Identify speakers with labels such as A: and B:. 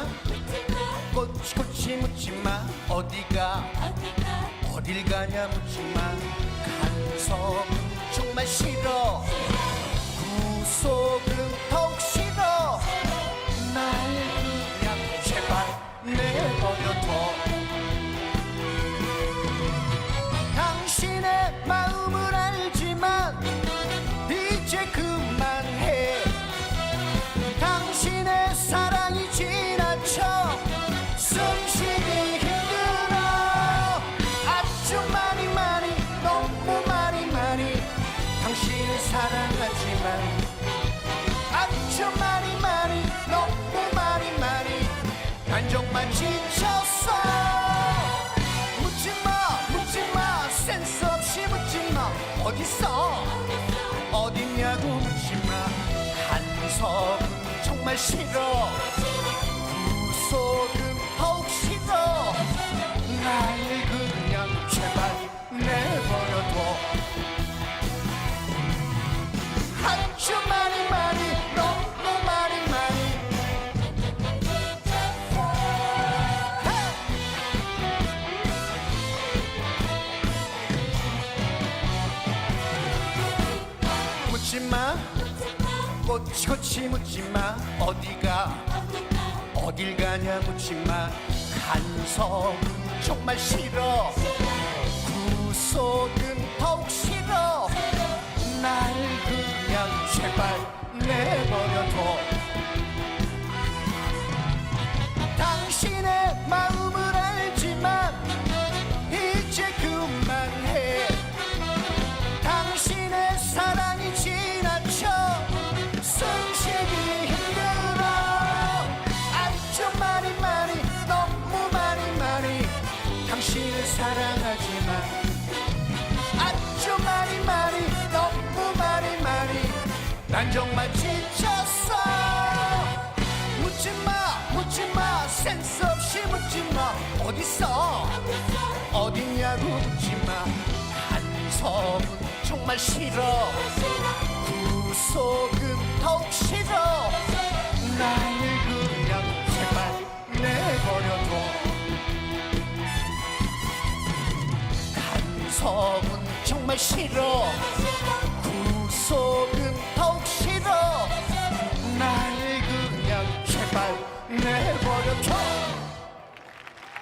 A: 묻지마 꼬치꼬치 묻지마 어디가? 어딜 가냐 묻지마. 간섭 정말 싫어. 구속은 더욱 싫어. 날 그냥 제발 내버려둬. 사랑하지만 아주 많이 많이 너무 많이 많이 난 정말 지쳤어. 묻지마 묻지마 센스 없이 묻지마. 어딨어? 어딨냐고 묻지마. 간섭은 정말 싫어 묻지마. 꼬치꼬치 묻지마. 어디가? 어딜 가냐 묻지마. 간섭은 정말 싫어 당신을 사랑하지만. 아주 많이 많이 너무 많이 많이. 난 정말 지쳤어. 묻지마 묻지마. 센스 없이 묻지마. 어딨어? 어딨냐고 묻지마. 간섭은 정말 싫어. 구속 간섭은 정말 싫어. 구속은 더욱 싫어. 날 그냥 제발 내버려둬